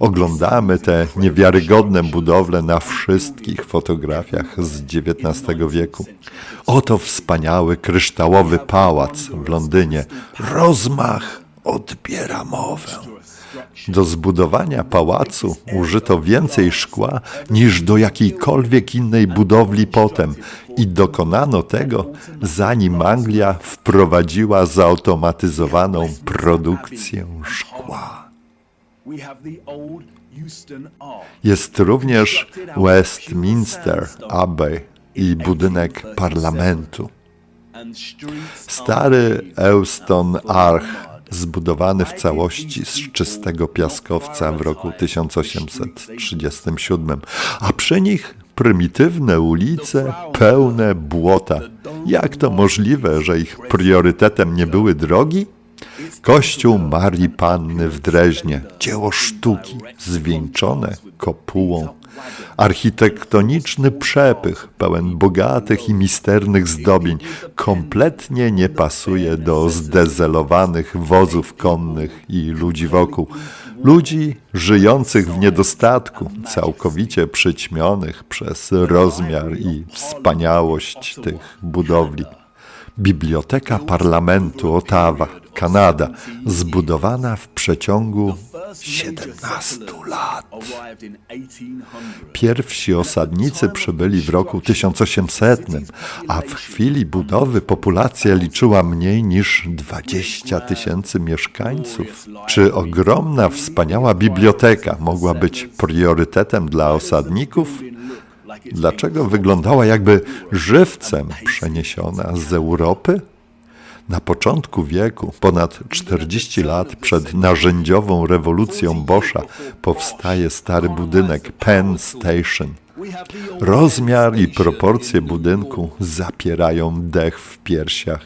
Oglądamy te niewiarygodne budowle na wszystkich fotografiach z XIX wieku. Oto wspaniały kryształowy pałac w Londynie. Rozmach odbiera mowę. Do zbudowania pałacu użyto więcej szkła niż do jakiejkolwiek innej budowli potem i dokonano tego, zanim Anglia wprowadziła zautomatyzowaną produkcję szkła. Jest również Westminster Abbey i budynek parlamentu. Stary Euston Arch, zbudowany w całości z czystego piaskowca w roku 1837, a przy nich prymitywne ulice pełne błota. Jak to możliwe, że ich priorytetem nie były drogi? Kościół Marii Panny w Dreźnie, dzieło sztuki, zwieńczone kopułą. Architektoniczny przepych, pełen bogatych i misternych zdobień, kompletnie nie pasuje do zdezelowanych wozów konnych i ludzi wokół. Ludzi żyjących w niedostatku, całkowicie przyćmionych przez rozmiar i wspaniałość tych budowli. Biblioteka Parlamentu Ottawa, Kanada, zbudowana w przeciągu 17 lat. Pierwsi osadnicy przybyli w roku 1800, a w chwili budowy populacja liczyła mniej niż 20 tysięcy mieszkańców. Czy ogromna, wspaniała biblioteka mogła być priorytetem dla osadników? Dlaczego wyglądała jakby żywcem przeniesiona z Europy? Na początku wieku, ponad 40 lat przed narzędziową rewolucją Boscha, powstaje stary budynek Penn Station. Rozmiar i proporcje budynku zapierają dech w piersiach.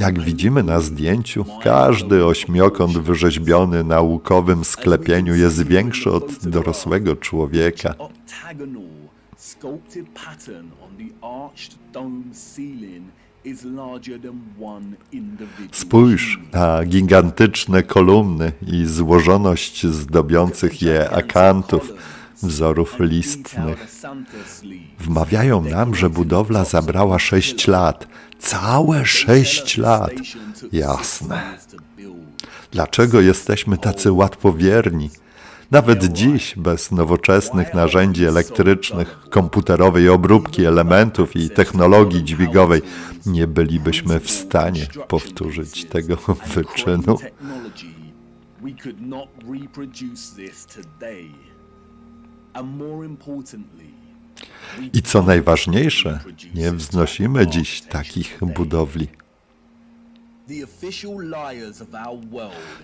Jak widzimy na zdjęciu, każdy ośmiokąt wyrzeźbiony na łukowym sklepieniu jest większy od dorosłego człowieka. Spójrz na gigantyczne kolumny i złożoność zdobiących je akantów, wzorów listnych. Wmawiają nam, że budowla zabrała sześć lat. Całe sześć lat. Jasne. Dlaczego jesteśmy tacy łatwowierni? Nawet dziś, bez nowoczesnych narzędzi elektrycznych, komputerowej obróbki elementów i technologii dźwigowej, nie bylibyśmy w stanie powtórzyć tego wyczynu. I co najważniejsze, nie wznosimy dziś takich budowli.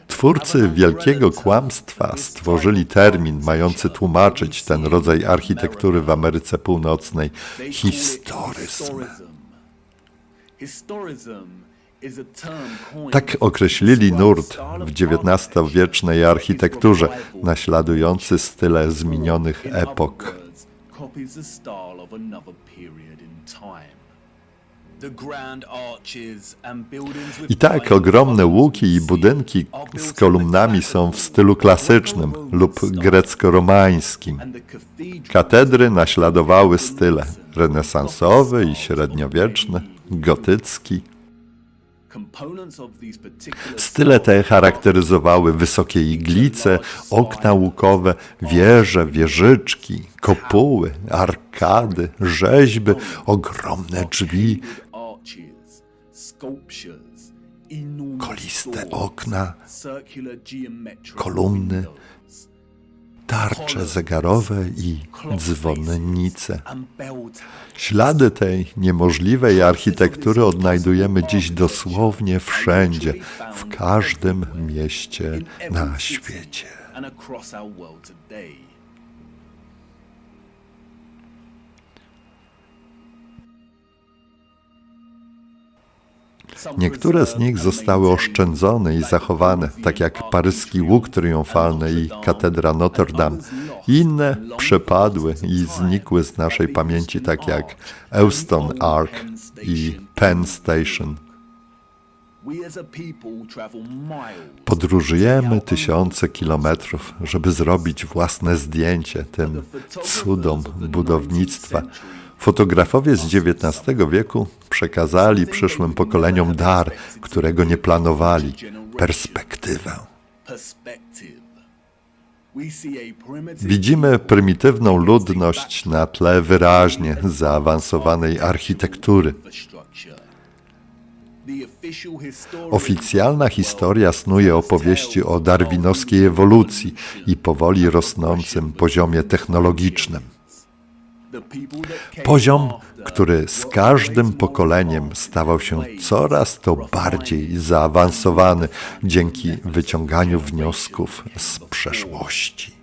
Twórcy wielkiego kłamstwa stworzyli termin mający tłumaczyć ten rodzaj architektury w Ameryce Północnej historyzm. Tak określili nurt w XIX-wiecznej architekturze, naśladujący style z minionych epok. I tak ogromne łuki i budynki z kolumnami są w stylu klasycznym lub grecko-romańskim. Katedry naśladowały style renesansowy i średniowieczny, gotycki. Style te charakteryzowały wysokie iglice, okna łukowe, wieże, wieżyczki, kopuły, arkady, rzeźby, ogromne drzwi, koliste okna, kolumny, tarcze zegarowe i dzwonnice. Ślady tej niemożliwej architektury odnajdujemy dziś dosłownie wszędzie, w każdym mieście na świecie. Niektóre z nich zostały oszczędzone i zachowane, tak jak paryski łuk triumfalny i katedra Notre Dame. Inne przepadły i znikły z naszej pamięci, tak jak Euston Ark i Penn Station. Podróżujemy tysiące kilometrów, żeby zrobić własne zdjęcie tym cudom budownictwa. Fotografowie z XIX wieku przekazali przyszłym pokoleniom dar, którego nie planowali perspektywę. Widzimy prymitywną ludność na tle wyraźnie zaawansowanej architektury. Oficjalna historia snuje opowieści o darwinowskiej ewolucji i powoli rosnącym poziomie technologicznym. Poziom, który z każdym pokoleniem stawał się coraz to bardziej zaawansowany dzięki wyciąganiu wniosków z przeszłości.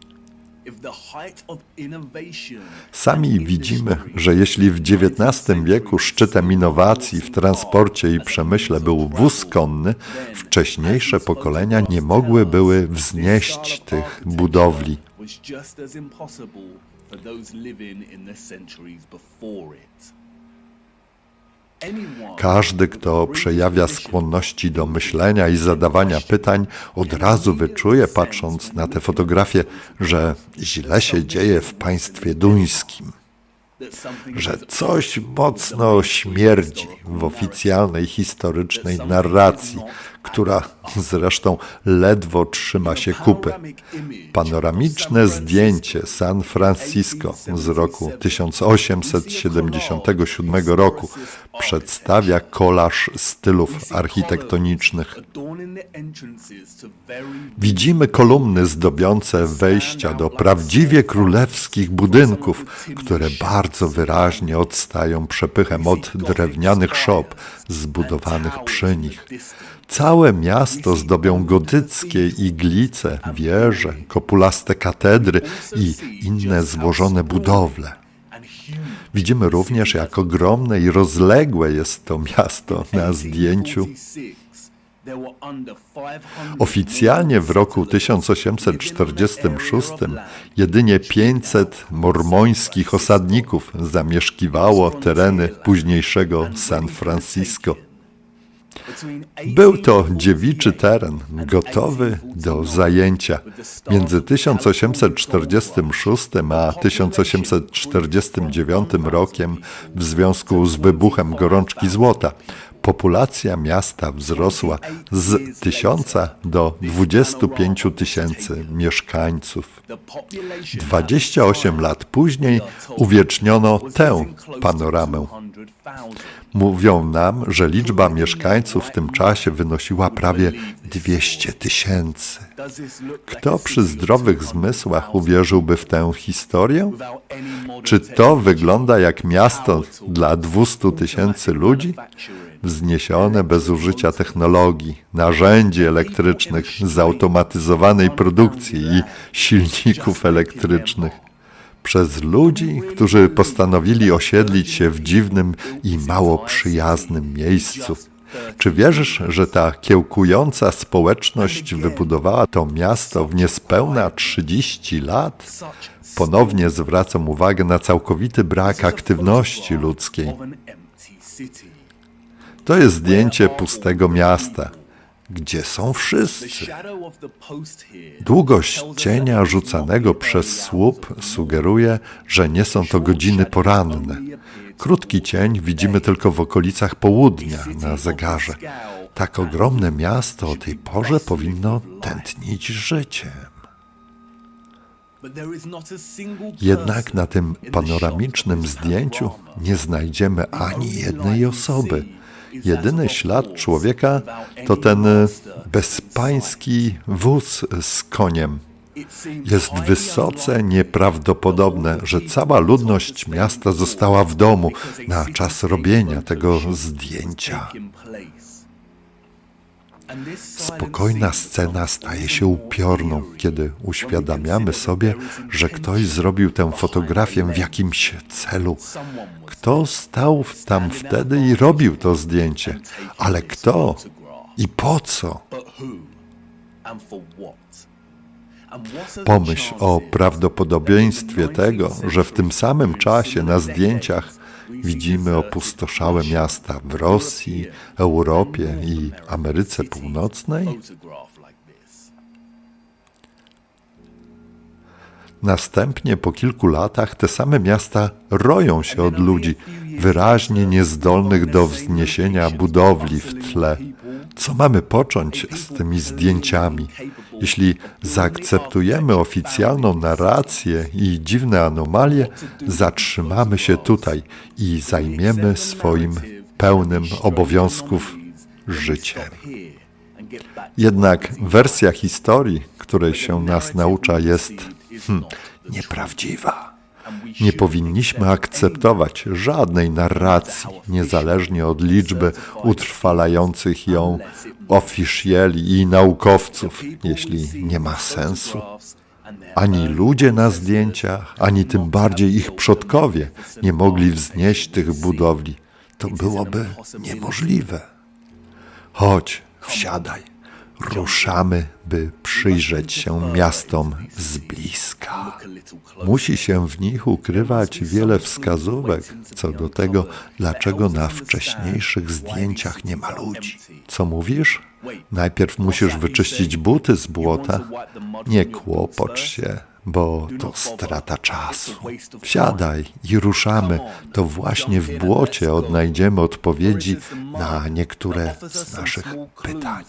Sami widzimy, że jeśli w XIX wieku szczytem innowacji w transporcie i przemyśle był wóz konny, wcześniejsze pokolenia nie mogły były wznieść tych budowli. For those living in the centuries before it. Każdy, kto przejawia skłonności do myślenia i zadawania pytań, od razu wyczuje, patrząc na te fotografie, że źle się dzieje w państwie duńskim. że coś mocno śmierdzi w oficjalnej historycznej narracji, która zresztą ledwo trzyma się kupy. Panoramiczne zdjęcie San Francisco z roku 1877 roku przedstawia kolaż stylów architektonicznych. Widzimy kolumny zdobiące wejścia do prawdziwie królewskich budynków, które bardzo wyraźnie odstają przepychem od drewnianych szop zbudowanych przy nich. Całe miasto zdobią gotyckie iglice, wieże, kopulaste katedry i inne złożone budowle. Widzimy również, jak ogromne i rozległe jest to miasto na zdjęciu 1846, there were under 500 Oficjalnie w roku 1846 jedynie 500 mormońskich osadników zamieszkiwało tereny późniejszego San Francisco. Był to dziewiczy teren, gotowy do zajęcia. Między 1846 a 1849 rokiem, w związku z wybuchem gorączki złota, populacja miasta wzrosła z 1000 do 25 tysięcy mieszkańców. the population 28 lat później uwieczniono tę panoramę. Mówią nam, że liczba mieszkańców w tym czasie wynosiła prawie 200 tysięcy. Kto przy zdrowych zmysłach uwierzyłby w tę historię? Czy to wygląda jak miasto dla 200 tysięcy ludzi? Wzniesione bez użycia technologii, narzędzi elektrycznych, zautomatyzowanej produkcji i silników elektrycznych. Przez ludzi, którzy postanowili osiedlić się w dziwnym i mało przyjaznym miejscu. Czy wierzysz, że ta kiełkująca społeczność wybudowała to miasto w niespełna 30 lat? Ponownie zwracam uwagę na całkowity brak aktywności ludzkiej. To jest zdjęcie pustego miasta. Gdzie są wszyscy? Długość cienia rzucanego przez słup sugeruje, że nie są to godziny poranne. Krótki cień widzimy tylko w okolicach południa na zegarze. Tak ogromne miasto o tej porze powinno tętnić życiem. Jednak na tym panoramicznym zdjęciu nie znajdziemy ani jednej osoby. Jedyny ślad człowieka to ten bezpański wóz z koniem. Jest wysoce nieprawdopodobne, że cała ludność miasta została w domu na czas robienia tego zdjęcia. Spokojna scena staje się upiorną, kiedy uświadamiamy sobie, że ktoś zrobił tę fotografię w jakimś celu. Kto stał tam wtedy i robił to zdjęcie? Ale kto i po co? Pomyśl o prawdopodobieństwie tego, że w tym samym czasie na zdjęciach widzimy opustoszałe miasta w Rosji, Europie i Ameryce Północnej? Następnie po kilku latach te same miasta roją się od ludzi, wyraźnie niezdolnych do wzniesienia budowli w tle. Co mamy począć z tymi zdjęciami? Jeśli zaakceptujemy oficjalną narrację i dziwne anomalie, zatrzymamy się tutaj i zajmiemy swoim pełnym obowiązków życiem. Jednak wersja historii, której się nas naucza, jest hmm, nieprawdziwa. Nie powinniśmy akceptować żadnej narracji, niezależnie od liczby utrwalających ją oficjeli i naukowców, jeśli nie ma sensu. Ani ludzie na zdjęciach, ani tym bardziej ich przodkowie nie mogli wznieść tych budowli. To byłoby niemożliwe. Chodź, wsiadaj. Ruszamy, by przyjrzeć się miastom z bliska. Musi się w nich ukrywać wiele wskazówek co do tego, dlaczego na wcześniejszych zdjęciach nie ma ludzi. Co mówisz? Najpierw musisz wyczyścić buty z błota. Nie kłopocz się, bo to strata czasu. Wsiadaj i ruszamy. To właśnie w błocie odnajdziemy odpowiedzi na niektóre z naszych pytań.